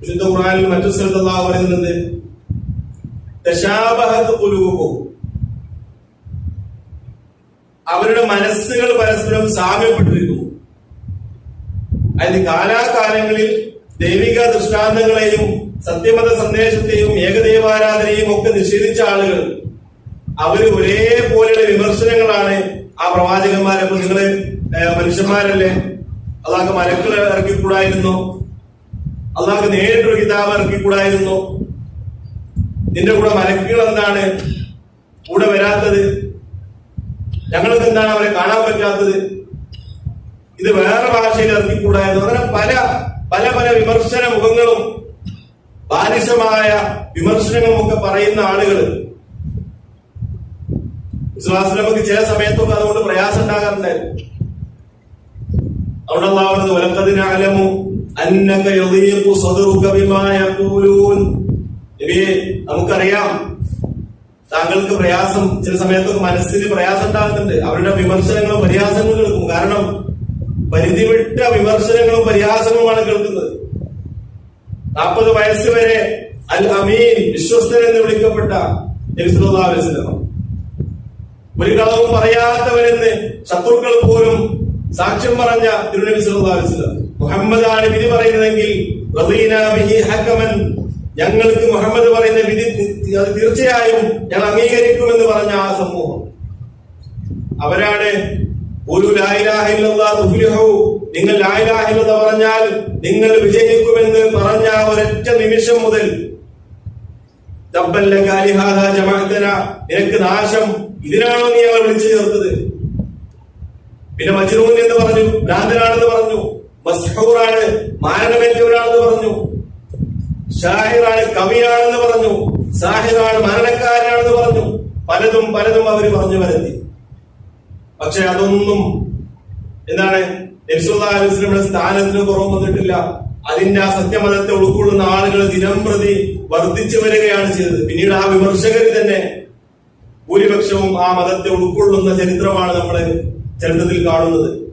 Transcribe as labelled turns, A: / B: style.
A: വിശുദ്ധ ഖുർആനിൽ മറ്റു സ്ഥലത്ത് അള്ളാഹു പറയുന്നുണ്ട് തശാബഹത് ഖുലൂബുഹും അവരുടെ മനസ്സുകൾ പരസ്പരം സാമ്യപ്പെട്ടിരിക്കുന്നു. അതായത് കാലാകാലങ്ങളിൽ ദൈവിക ദൃഷ്ടാന്തങ്ങളെയും സത്യമത സന്ദേശത്തെയും ഏകദൈവാരാധനയും ഒക്കെ നിഷേധിച്ച ആളുകൾ അവർ ഒരേപോലെയുള്ള വിമർശനങ്ങളാണ് ആ പ്രവാചകന്മാരെ നിങ്ങൾ മനുഷ്യന്മാരല്ലേ? അതാകെ മലക്കൾ ഇറക്കിക്കൂടായിരുന്നു. അള്ളാഹ് നേരിട്ടൊരു കിതാബ് ഇറക്കിക്കൂടായിരുന്നു. നിന്റെ കൂടെ മലക്കുകൾ എന്താണ്? കൂടെ വരാത്തത്. ഞങ്ങൾക്ക് എന്താണ് അവരെ കാണാൻ പറ്റാത്തത്? ഇത് വേറെ ഭാഷയിൽ ഇറക്കിക്കൂടായിരുന്നു. അങ്ങനെ പല പല പല വിമർശന മുഖങ്ങളും ബാലിശമായ വിമർശനങ്ങളും ഒക്കെ പറയുന്ന ആളുകൾ വിശ്വാസനമൊക്കെ ചില സമയത്തൊക്കെ അതുകൊണ്ട് പ്രയാസം ഉണ്ടാകാറുണ്ടായിരുന്നു. അവിടെ അള്ളാഹുന്നത് വലക്കതിനാലമു അന്നക യദീഖു ബിമാ യഖൂലൂൻ. നമുക്കറിയാം. താങ്കൾക്ക് പ്രയാസം ചില സമയത്തൊക്കെ മനസ്സിന് പ്രയാസം ഉണ്ടാകുന്നുണ്ട് അവരുടെ വിമർശനങ്ങളും പരിഹാസങ്ങളും കേൾക്കും കാരണം പരിധിവിട്ട വിമർശനങ്ങളും പരിഹാസങ്ങളുമാണ് കേൾക്കുന്നത്. നാൽപ്പത് വയസ്സ് വരെ അൽ അമീൻ വിശ്വസ്തൻ എന്ന് വിളിക്കപ്പെട്ട ഒരു കളവും പറയാത്തവരെന്ന് ശത്രുക്കൾ പോലും സാക്ഷ്യം പറഞ്ഞ തിരുനബി വസല്ലം മുഹമ്മദാണ് വിധി പറയുന്നതെങ്കിൽ ഞങ്ങൾക്ക് മുഹമ്മദ് പറയുന്ന വിധി തീർച്ചയായും ഞങ്ങൾ അംഗീകരിക്കുമെന്ന് പറഞ്ഞ ആ സമൂഹം. അവരാണ് ഒരു നിങ്ങൾ ലായിലാഹില്ലെന്ന് പറഞ്ഞാൽ നിങ്ങൾ വിജയിക്കുമെന്ന് പറഞ്ഞ ഒരൊറ്റ നിമിഷം മുതൽ നിനക്ക് നാശം ഇതിനാണോ നീ അവർ വിളിച്ചു ചേർത്തത്? പിന്നെ മജ്നൂൻ എന്ന് പറഞ്ഞു ഭ്രാന്തനാണെന്ന് പറഞ്ഞു മസ്ഹൂറാണ് മാരണമേറ്റവരാണെന്ന് പറഞ്ഞു ഷാഹിറാണ് കവിയാണെന്ന് പറഞ്ഞു സാഹിറാണ് മരണക്കാരനാണെന്ന് പറഞ്ഞു പലതും പലതും അവർ പറഞ്ഞു വരുത്തി. പക്ഷെ അതൊന്നും എന്താണ് നബ്സുല്ലാസ്ലമിയുടെ സ്ഥാനത്തിന് കുറവ് വന്നിട്ടില്ല. അതിന്റെ ആ സത്യമതത്തെ ഉൾക്കൊള്ളുന്ന ആളുകൾ ദിനം പ്രതി വർദ്ധിച്ചു വരികയാണ് ചെയ്തത്. പിന്നീട് ആ വിമർശകർ തന്നെ ഭൂരിപക്ഷവും ആ മതത്തെ ഉൾക്കൊള്ളുന്ന ചരിത്രമാണ് നമ്മൾ ചരിത്രത്തിൽ കാണുന്നത്